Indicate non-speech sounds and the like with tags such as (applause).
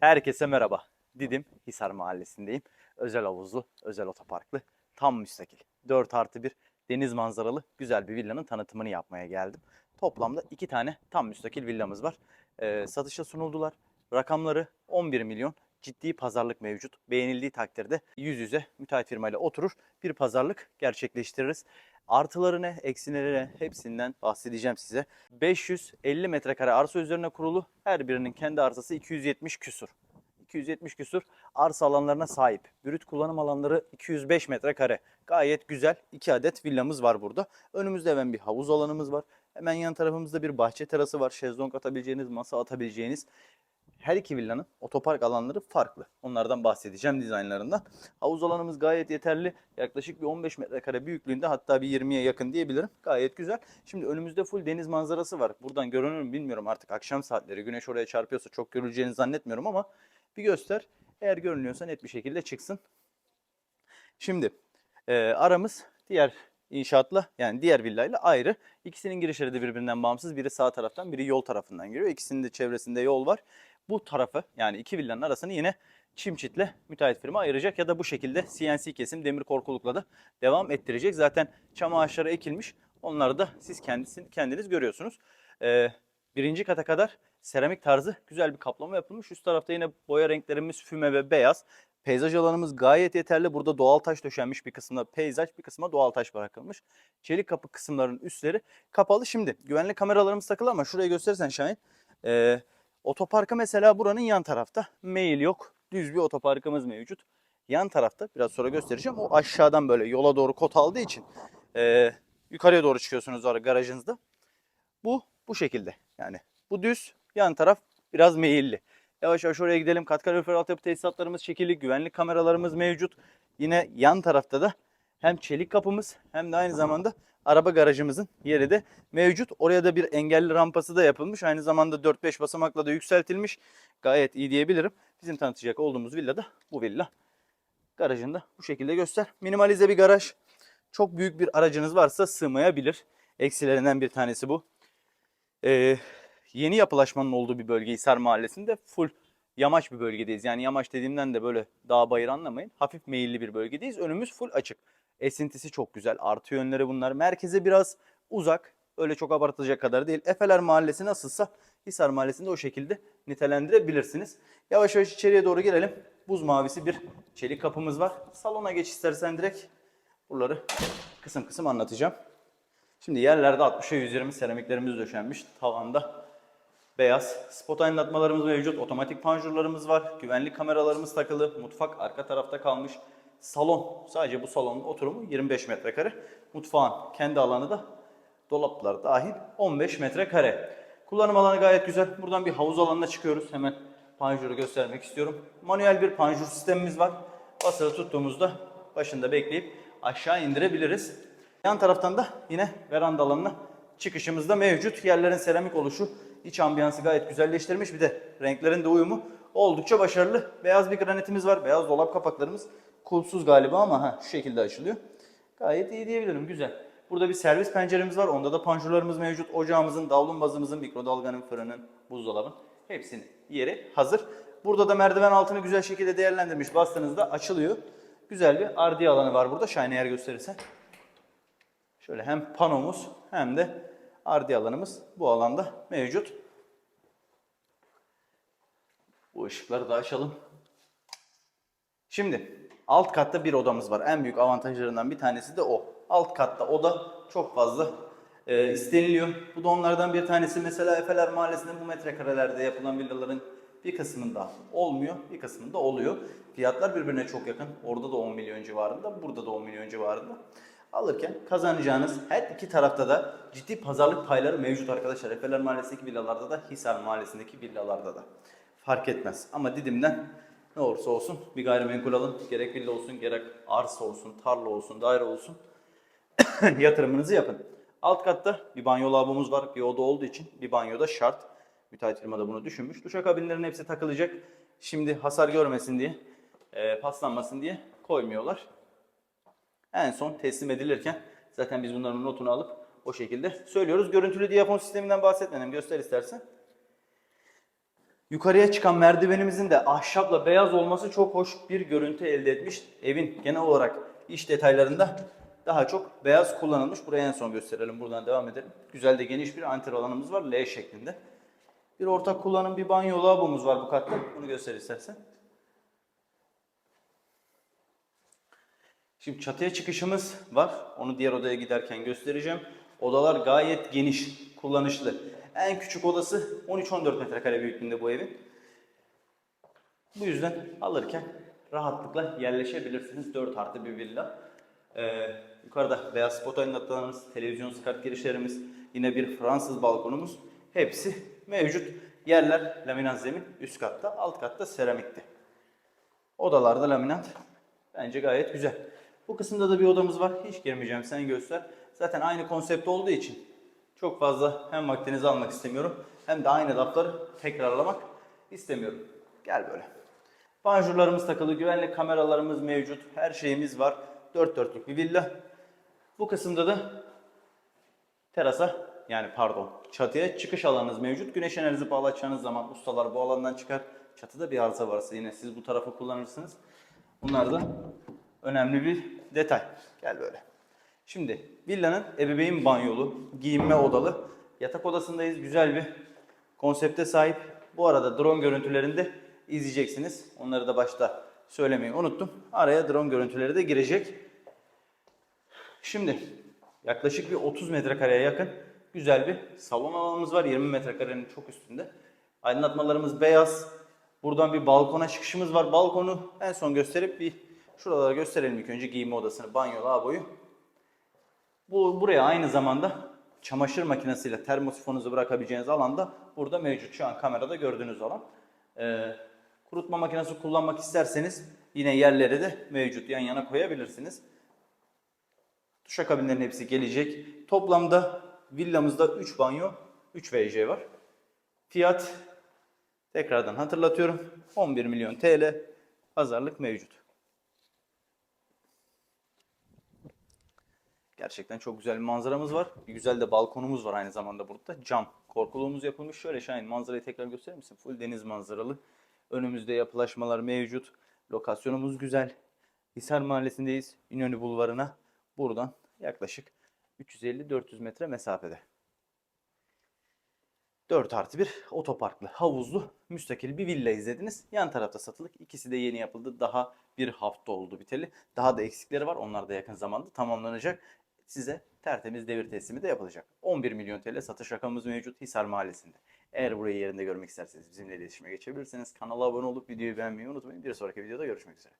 Herkese merhaba. Didim Hisar Mahallesi'ndeyim. Özel havuzlu, özel otoparklı, tam müstakil. 4 artı 1 deniz manzaralı güzel bir villanın tanıtımını yapmaya geldim. Toplamda iki tane tam müstakil villamız var. Ee, satışa sunuldular. Rakamları 11 milyon. Ciddi pazarlık mevcut. Beğenildiği takdirde yüz yüze müteahhit firmayla oturur bir pazarlık gerçekleştiririz. Artıları ne, eksileri ne hepsinden bahsedeceğim size. 550 metrekare arsa üzerine kurulu. Her birinin kendi arsası 270 küsur. 270 küsur arsa alanlarına sahip. Brüt kullanım alanları 205 metrekare. Gayet güzel. 2 adet villamız var burada. Önümüzde hemen bir havuz alanımız var. Hemen yan tarafımızda bir bahçe terası var. Şezlong atabileceğiniz, masa atabileceğiniz. Her iki villanın otopark alanları farklı. Onlardan bahsedeceğim dizaynlarında. Havuz alanımız gayet yeterli. Yaklaşık bir 15 metrekare büyüklüğünde hatta bir 20'ye yakın diyebilirim. Gayet güzel. Şimdi önümüzde full deniz manzarası var. Buradan görünür mü bilmiyorum artık akşam saatleri güneş oraya çarpıyorsa çok görüleceğini zannetmiyorum ama bir göster. Eğer görünüyorsa net bir şekilde çıksın. Şimdi e, aramız diğer inşaatla yani diğer villayla ayrı. İkisinin girişleri de birbirinden bağımsız. Biri sağ taraftan biri yol tarafından giriyor. İkisinin de çevresinde yol var. Bu tarafı yani iki villanın arasını yine çimçitle müteahhit firma ayıracak ya da bu şekilde CNC kesim demir korkulukla da devam ettirecek. Zaten çam ağaçları ekilmiş. Onları da siz kendisi, kendiniz görüyorsunuz. Ee, birinci kata kadar seramik tarzı güzel bir kaplama yapılmış. Üst tarafta yine boya renklerimiz füme ve beyaz. Peyzaj alanımız gayet yeterli. Burada doğal taş döşenmiş bir kısmında peyzaj, bir kısmına doğal taş bırakılmış. Çelik kapı kısımlarının üstleri kapalı. Şimdi güvenlik kameralarımız takılı ama şuraya gösterirsen Şahin. Ee, otoparkı mesela buranın yan tarafta. Mail yok. Düz bir otoparkımız mevcut. Yan tarafta biraz sonra göstereceğim. O aşağıdan böyle yola doğru kot aldığı için ee, yukarıya doğru çıkıyorsunuz garajınızda. Bu bu şekilde. Yani bu düz, yan taraf biraz meyilli. Yavaş yavaş oraya gidelim. Kat kalorifer altyapı tesisatlarımız şekilli, güvenlik kameralarımız mevcut. Yine yan tarafta da hem çelik kapımız hem de aynı zamanda araba garajımızın yeri de mevcut. Oraya da bir engelli rampası da yapılmış. Aynı zamanda 4-5 basamakla da yükseltilmiş. Gayet iyi diyebilirim. Bizim tanıtacak olduğumuz villa da bu villa. Garajında bu şekilde göster. Minimalize bir garaj. Çok büyük bir aracınız varsa sığmayabilir. Eksilerinden bir tanesi bu. Ee, yeni yapılaşmanın olduğu bir bölge Hisar Mahallesi'nde full yamaç bir bölgedeyiz. Yani yamaç dediğimden de böyle dağ bayır anlamayın. Hafif meyilli bir bölgedeyiz. Önümüz full açık. Esintisi çok güzel. Artı yönleri bunlar. Merkeze biraz uzak. Öyle çok abartılacak kadar değil. Efeler Mahallesi nasılsa Hisar Mahallesi'nde o şekilde nitelendirebilirsiniz. Yavaş yavaş içeriye doğru girelim. Buz mavisi bir çelik kapımız var. Salona geç istersen direkt buraları kısım kısım anlatacağım. Şimdi yerlerde 60'a 120 seramiklerimiz döşenmiş. Tavanda beyaz. Spot aydınlatmalarımız mevcut. Otomatik panjurlarımız var. Güvenlik kameralarımız takılı. Mutfak arka tarafta kalmış. Salon. Sadece bu salonun oturumu 25 metrekare. Mutfağın kendi alanı da dolaplar dahil 15 metrekare. Kullanım alanı gayet güzel. Buradan bir havuz alanına çıkıyoruz. Hemen panjuru göstermek istiyorum. Manuel bir panjur sistemimiz var. Basılı tuttuğumuzda başında bekleyip aşağı indirebiliriz. Yan taraftan da yine veranda alanına çıkışımız da mevcut. Yerlerin seramik oluşu, iç ambiyansı gayet güzelleştirmiş. Bir de renklerin de uyumu oldukça başarılı. Beyaz bir granitimiz var. Beyaz dolap kapaklarımız. Kulpsuz galiba ama ha, şu şekilde açılıyor. Gayet iyi diyebilirim. Güzel. Burada bir servis penceremiz var. Onda da panjurlarımız mevcut. Ocağımızın, davlumbazımızın, mikrodalganın, fırının, buzdolabın hepsinin yeri hazır. Burada da merdiven altını güzel şekilde değerlendirmiş. Bastığınızda açılıyor. Güzel bir ardiye alanı var burada. Şahane yer gösterirsen. Şöyle hem panomuz hem de ardi alanımız bu alanda mevcut. Bu ışıkları da açalım. Şimdi alt katta bir odamız var. En büyük avantajlarından bir tanesi de o. Alt katta oda çok fazla e, isteniliyor. Bu da onlardan bir tanesi. Mesela Efeler Mahallesi'nde bu metrekarelerde yapılan villaların bir kısmında olmuyor, bir kısmında oluyor. Fiyatlar birbirine çok yakın. Orada da 10 milyon civarında, burada da 10 milyon civarında. Alırken kazanacağınız her iki tarafta da ciddi pazarlık payları mevcut arkadaşlar. Efeler Mahallesi'ndeki villalarda da, Hisar Mahallesi'ndeki villalarda da. Fark etmez. Ama Didim'den ne olursa olsun bir gayrimenkul alın. Gerek villa olsun, gerek arsa olsun, tarla olsun, daire olsun. (coughs) yatırımınızı yapın. Alt katta bir banyo lavabomuz var. Bir oda olduğu için bir banyo da şart. Müteahhit firma da bunu düşünmüş. Duşakabinlerin hepsi takılacak. Şimdi hasar görmesin diye, e, paslanmasın diye koymuyorlar. En son teslim edilirken zaten biz bunların notunu alıp o şekilde söylüyoruz. Görüntülü diyafon sisteminden bahsetmedim. Göster istersen. Yukarıya çıkan merdivenimizin de ahşapla beyaz olması çok hoş bir görüntü elde etmiş. Evin genel olarak iç detaylarında daha çok beyaz kullanılmış. Buraya en son gösterelim. Buradan devam edelim. Güzel de geniş bir antre alanımız var. L şeklinde. Bir ortak kullanım bir banyo lavabomuz var bu katta. Bunu göster istersen. Şimdi çatıya çıkışımız var. Onu diğer odaya giderken göstereceğim. Odalar gayet geniş, kullanışlı. En küçük odası 13-14 metrekare büyüklüğünde bu evin. Bu yüzden alırken rahatlıkla yerleşebilirsiniz. 4 artı bir villa. Ee, yukarıda beyaz spot aydınlatmalarımız, televizyon kart girişlerimiz, yine bir Fransız balkonumuz. Hepsi mevcut. Yerler laminat zemin, üst katta, alt katta seramikti. Odalarda laminat. Bence gayet güzel. Bu kısımda da bir odamız var. Hiç girmeyeceğim. Sen göster. Zaten aynı konsept olduğu için çok fazla hem vaktinizi almak istemiyorum hem de aynı lafları tekrarlamak istemiyorum. Gel böyle. Panjurlarımız takılı, güvenlik kameralarımız mevcut, her şeyimiz var. Dört dörtlük bir villa. Bu kısımda da terasa yani pardon çatıya çıkış alanınız mevcut. Güneş enerjisi bağlatacağınız zaman ustalar bu alandan çıkar. Çatıda bir arıza varsa yine siz bu tarafı kullanırsınız. Bunlar da önemli bir detay. Gel böyle. Şimdi villanın ebeveyn banyolu, giyinme odalı, yatak odasındayız. Güzel bir konsepte sahip. Bu arada drone görüntülerinde izleyeceksiniz. Onları da başta söylemeyi unuttum. Araya drone görüntüleri de girecek. Şimdi yaklaşık bir 30 metrekareye yakın güzel bir salon alanımız var. 20 metrekarenin çok üstünde. Aydınlatmalarımız beyaz. Buradan bir balkona çıkışımız var. Balkonu en son gösterip bir şuralara gösterelim ilk önce giyinme odasını, banyo, lavaboyu. Bu buraya aynı zamanda çamaşır makinesiyle termosifonunuzu bırakabileceğiniz alan da burada mevcut. Şu an kamerada gördüğünüz alan. Ee, kurutma makinesi kullanmak isterseniz yine yerleri de mevcut. Yan yana koyabilirsiniz. Duşakabinlerin hepsi gelecek. Toplamda villamızda 3 banyo, 3 WC var. Fiyat tekrardan hatırlatıyorum. 11 milyon TL pazarlık mevcut. Gerçekten çok güzel bir manzaramız var. Güzel de balkonumuz var aynı zamanda burada. Cam. Korkuluğumuz yapılmış. Şöyle Şahin manzarayı tekrar gösterir misin? Full deniz manzaralı. Önümüzde yapılaşmalar mevcut. Lokasyonumuz güzel. Hisar Mahallesi'ndeyiz. İnönü Bulvarı'na buradan yaklaşık 350-400 metre mesafede. 4 artı bir otoparklı, havuzlu, müstakil bir villa izlediniz. Yan tarafta satılık. İkisi de yeni yapıldı. Daha bir hafta oldu biteli. Daha da eksikleri var. Onlar da yakın zamanda tamamlanacak. Size tertemiz devir teslimi de yapılacak. 11 milyon TL satış rakamımız mevcut Hisar Mahallesi'nde. Eğer burayı yerinde görmek isterseniz bizimle iletişime geçebilirsiniz. Kanala abone olup videoyu beğenmeyi unutmayın. Bir sonraki videoda görüşmek üzere.